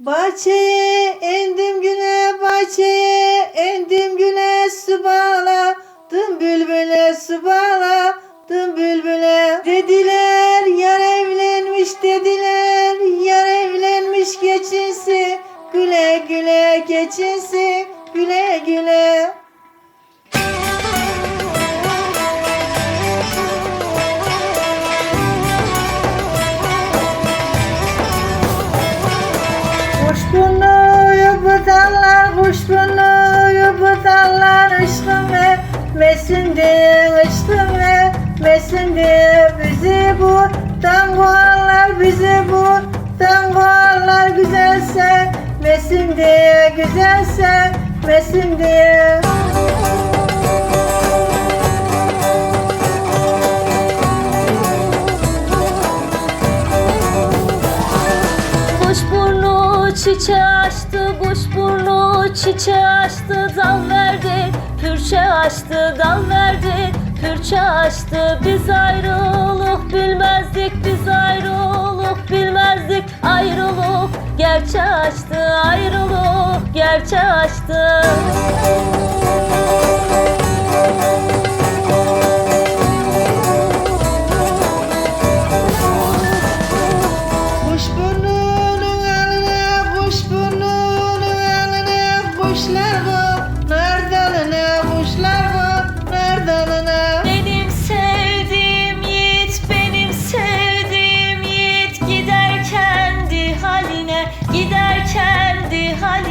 Bahçeye endim güne bahçeye endim güne su bağladım bülbüle su bağladım bülbüle. Dediler yar evlenmiş dediler. Yar evlenmiş geçinsi güle güle geçinsi mesin diye, aşkım ve mesin diye Bizi bu. Tangolar, bizi bu. Tangolar Güzelse mesin diye, güzelse mesin diye. Kuşburnu çiçeği açtı, kuşburnu çiçeği açtı, dal verdi, Kürçe açtı dal verdi. Kürçe açtı biz ayrılık bilmezdik Biz ayrılık bilmezdik. Ayrılık gerçe açtı Ayrılık gerçe açtı. Kuşlar bu nerede? hal